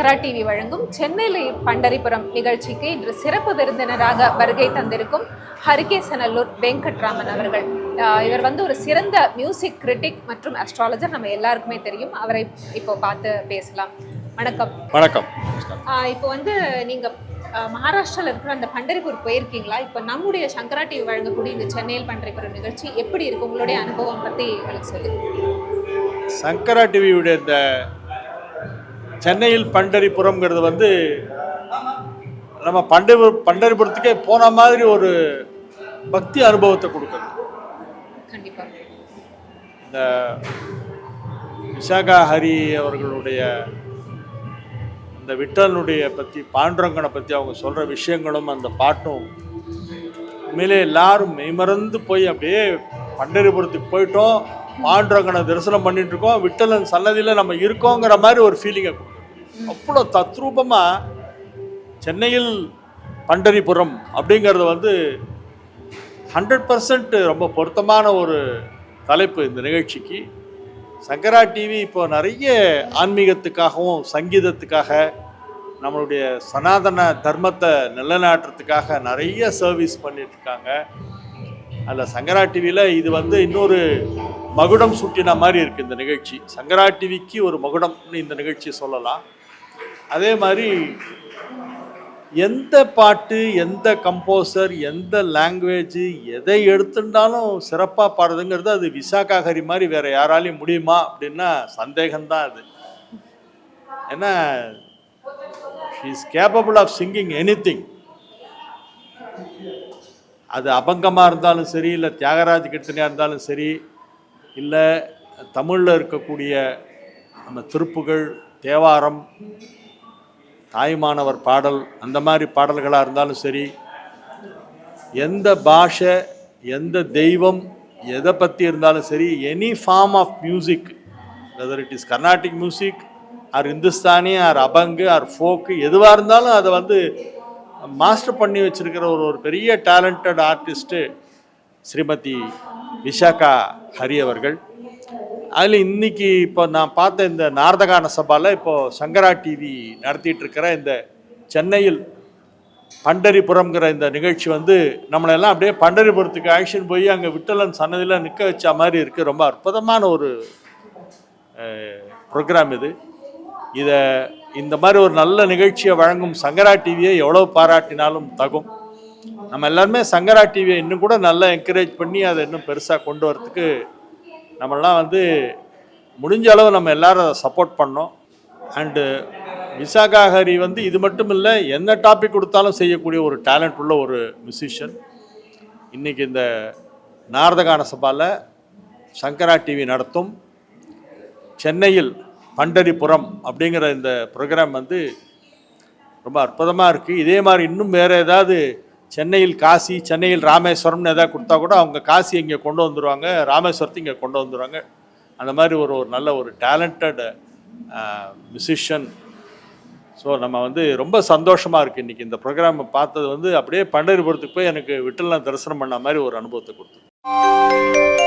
சங்கரா TV வழங்கும் சென்னையில் பண்டரிபுரம் நிகழ்ச்சிக்கு இன்று சிறப்பு விருந்தினராக வருகை தந்திருக்கும் ஹரிகேசநல்லூர் வெங்கட்ராமன் அவர்கள். இவர் வந்து ஒரு சிறந்த மியூசிக் கிரிட்டிக் மற்றும் அஸ்ட்ராலஜர் நம்ம எல்லாருக்குமே தெரியும். அவரை இப்போ பார்த்து பேசலாம். வணக்கம். வணக்கம். இப்போ வந்து நீங்க ஆஹ் மகாராஷ்டிரால இருக்கிற அந்த பண்டரிபுர் போயிருக்கீங்களா? இப்போ நம்முடைய சங்கரா டிவி வழங்கக்கூடிய இந்த சென்னையில் பண்டரிபுரம் நிகழ்ச்சி எப்படி இருக்கு? உங்களுடைய அனுபவம் பத்தி எனக்கு சொல்லுங்க. சங்கரா டிவியுடைய இந்த சென்னையில் பண்டரிபுரம்ங்கிறது வந்து நம்ம பண்டரி பண்டரிபுரத்துக்கே போன மாதிரி ஒரு பக்தி அனுபவத்தை கொடுக்குது. இந்த விசாகா ஹரி அவர்களுடைய இந்த விட்டலனுடைய பற்றி பாண்டுரங்கனை பற்றி அவங்க சொல்கிற விஷயங்களும் அந்த பாட்டும் உண்மையிலே எல்லாரும் மெய்மறந்து போய் அப்படியே பண்டரிபுரத்துக்கு போயிட்டோம். பாண்டுரங்கனை தரிசனம் பண்ணிட்டு இருக்கோம். விட்டலன் சன்னதியில் நம்ம இருக்கோங்கிற மாதிரி ஒரு ஃபீலிங்கை அவ்வளோ தத்ரூபமாக சென்னையில் பண்டரிபுரம் அப்படிங்கிறது வந்து ஹண்ட்ரட் பர்சன்ட் ரொம்ப பொருத்தமான ஒரு தலைப்பு இந்த நிகழ்ச்சிக்கு. சங்கரா டிவி இப்போ நிறைய ஆன்மீகத்துக்காகவும் சங்கீதத்துக்காக நம்மளுடைய சனாதன தர்மத்தை நிலைநாட்டுறதுக்காக நிறைய சர்வீஸ் பண்ணிட்டுருக்காங்க. அதில் சங்கரா டிவியில் இது வந்து இன்னொரு மகுடம் சுட்டின மாதிரி இருக்குது இந்த நிகழ்ச்சி. சங்கரா டிவிக்கு ஒரு மகுடம்னு இந்த நிகழ்ச்சி சொல்லலாம். அதே மாதிரி எந்த பாட்டு எந்த கம்போசர் எந்த லாங்குவேஜ் எதை எடுத்துட்டாலும் சிறப்பாக பாடுறதுங்கிறது அது விசாகாகரி மாதிரி வேற யாராலையும் முடியுமா அப்படின்னா சந்தேகம்தான் அது. ஏன்னா is capable of singing any அது அபங்கமாக இருந்தாலும் சரி இல்லை தியாகராஜ கீர்த்தனையாக இருந்தாலும் சரி இல்லை தமிழில் இருக்கக்கூடிய நம்ம திருப்புகள் தேவாரம் தாய்மானவர் பாடல் அந்த மாதிரி பாடல்களாக இருந்தாலும் சரி எந்த பாஷை எந்த தெய்வம் எதை பற்றி இருந்தாலும் சரி any form of music whether it is Carnatic music or Hindustani or abhang or folk எதுவாக இருந்தாலும் அதை வந்து மாஸ்டர் பண்ணி வச்சுருக்கிற ஒரு ஒரு பெரிய டேலண்டட் ஆர்டிஸ்ட்டு ஸ்ரீமதி விஷாகா ஹரி அவர்கள். அதில் இன்னைக்கு இப்போ நான் பார்த்த இந்த நாரதகான சபாவில் இப்போ சங்கரா டிவி நடத்திட்டு இருக்கிற இந்த சென்னையில் பண்டரிபுரம்ங்கிற இந்த நிகழ்ச்சி வந்து நம்மளெல்லாம் அப்படியே பண்டரிபுரத்துக்கு ஆக்ஷன் போய் அங்கே விட்டலன் சன்னதியில் நிற்க வச்ச மாதிரி இருக்குது ரொம்ப அற்புதமான ஒரு ப்ரோக்ராம் இது. இதை இந்த மாதிரி ஒரு நல்ல நிகழ்ச்சியை வழங்கும் சங்கரா டிவியை எவ்வளோ பாராட்டினாலும் தகும். நம்ம எல்லாருமே சங்கரா டிவியை இன்னும் கூட நல்லா என்கரேஜ் பண்ணி அதை இன்னும் பெருசாக கொண்டு வரத்துக்கு நம்மளாம் வந்து முடிஞ்ச அளவு நம்ம எல்லாரும் அதை சப்போர்ட் பண்ணோம். அண்டு விசாகா ஹரி வந்து இது மட்டும் இல்லை என்ன டாபிக் கொடுத்தாலும் செய்யக்கூடிய ஒரு டேலண்ட் உள்ள ஒரு மியூசிஷியன் இன்றைக்கி இந்த நாரதகான சபாவில் சங்கரா டிவி நடத்தும். சென்னையில் பண்டரிபுரம் அப்படிங்கிற இந்த ப்ரோக்ராம் வந்து ரொம்ப அற்புதமாக இருக்குது இதே மாதிரி இன்னும் வேறு ஏதாவது சென்னையில் காசி சென்னையில் ராமேஸ்வரம்னு எதாவது கொடுத்தா கூட அவங்க காசி இங்கே கொண்டு வந்துடுவாங்க ராமேஸ்வரத்தை இங்கே கொண்டு வந்துடுவாங்க அந்த மாதிரி ஒரு ஒரு நல்ல ஒரு டேலண்டட் மியூசிஷியன் ஸோ நம்ம வந்து ரொம்ப சந்தோஷமாக இருக்குது இன்றைக்கி இந்த ப்ரோக்ராம் பார்த்தது வந்து அப்படியே பண்டரிபுரத்துக்கு போய் எனக்கு விட்டலாம் தரிசனம் பண்ண மாதிரி ஒரு அனுபவத்தை கொடுத்து